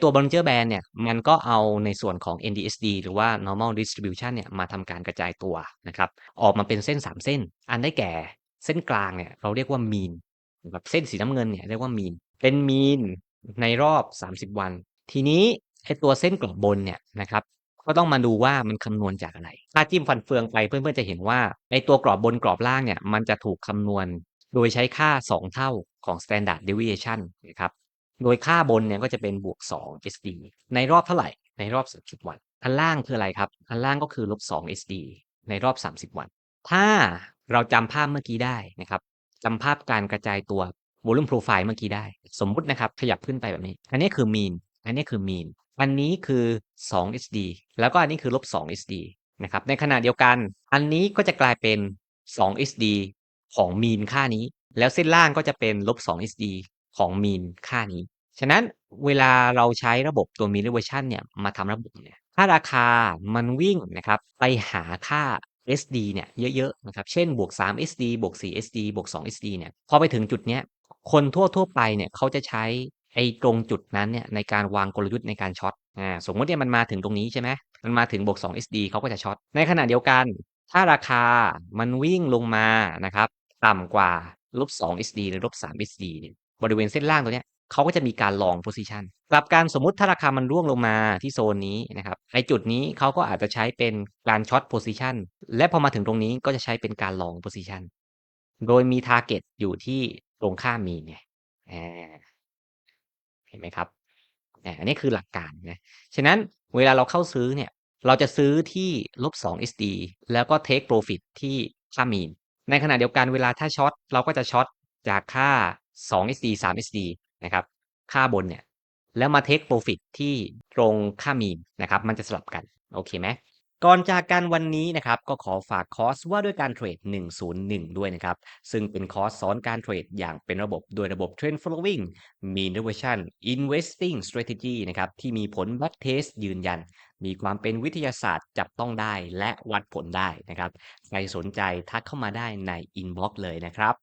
ตัว Bollinger Band เนี่ยมันก็เอาในส่วนของ NDSD หรือว่า normal distribution เนี่ยมาทำการกระจายตัวนะครับออกมาเป็นเส้น 3 เส้น อันได้แก่เส้นกลางเนี่ยเราเรียกว่า mean นะครับเส้นสีน้ำเงินเนี่ยเรียกว่า mean เป็น mean ในรอบ 30 วัน ทีนี้ไอตัวเส้นกรอบบนเนี่ยนะครับก็ต้องมาดูว่ามันคำนวณจากอะไร ถ้าจิ้มฟันเฟืองไปเพื่อนๆจะเห็นว่าไอตัวกรอบบนกรอบล่างเนี่ยมันจะถูกคำนวณ โดยใช้ค่า 2 เท่าของ standard deviation นะครับ โดยค่าบนเนี่ยก็จะเป็นบวก 2 SD ในรอบเท่าไหร่ ในรอบ 30 วัน อันล่างคืออะไรครับ อันล่างก็คือลบ 2 SD ในรอบ 30 วัน ถ้าเราจำภาพเมื่อกี้ได้นะครับจำภาพการกระจายตัว volume profile เมื่อกี้ได้ สมมุตินะครับ ขยับขึ้นไปแบบนี้ อันนี้คือ mean อันนี้คือ mean อันนี้คือ2 SD แล้วก็อันนี้คือลบ2 SD นะครับ ในขณะเดียวกัน อันนี้ก็จะกลายเป็น2 SD ของ mean ค่านี้ แล้วเส้นล่างก็จะเป็นลบ2 SD ของ mean ค่านี้ ฉะนั้นเวลาเราใช้ระบบตัว mean regression เนี่ยมาทำระบบเนี่ยถ้าราคามันวิ่งนะครับไปหาค่า SD เนี่ยเยอะๆนะครับ เช่นบวก 3 SD บวก 4 SD บวก 2 SD เนี่ยพอไปถึงจุดเนี้ยคนทั่วๆไปเนี่ยเขาจะใช้ไอ้ตรงจุดนั้นเนี่ยในการวางกลยุทธ์ในการช็อตอ่าสมมติเนี่ยมันมาถึงตรงนี้ใช่ไหมมันมาถึงบวก 2 SD เขาก็จะช็อตในขณะเดียวกัน ถ้าราคามันวิ่งลงมานะครับ ต่ำกว่าลบ2 SD หรือลบ3 SD เนี่ยบริเวณเส้นล่างตัวเนี้ยเขาก็จะมีการลอง position กลับกันสมมติถ้าราคามันร่วงลงมาที่โซนนี้นะครับไอจุดนี้เขาก็อาจจะใช้เป็นการช็อต position และพอมาถึงตรงนี้ก็จะใช้เป็นการลอง position โดยมี target อยู่ที่ตรงข้ามมีเนี่ยเห็นไหมครับอันนี้คือหลักการนะฉะนั้นเวลาเราเข้าซื้อเนี่ยเราจะซื้อที่ลบ2 SD แล้วก็ take profit ที่ค่ามีนในขณะเดียวกันเวลาถ้าช็อตเราก็จะช็อตจากค่า 2 SD 3 SD นะครับค่าบนเนี่ยแล้วมา take profit ที่ตรงค่ามีนนะครับมันจะสลับกันโอเคไหมก่อนจากกันวันนี้นะครับก็ขอฝากคอร์สว่าด้วยการเทรด 101 ด้วยนะครับ ซึ่งเป็นคอร์สสอนการเทรดอย่างเป็นระบบโดยระบบ Trend Following Mean Reversion Investing Strategy นะครับที่มีผล back test ยืนยัน มีความเป็นวิทยาศาสตร์จับต้องได้และวัดผลได้นะครับ ใครสนใจทักเข้ามาได้ใน inbox เลยนะครับ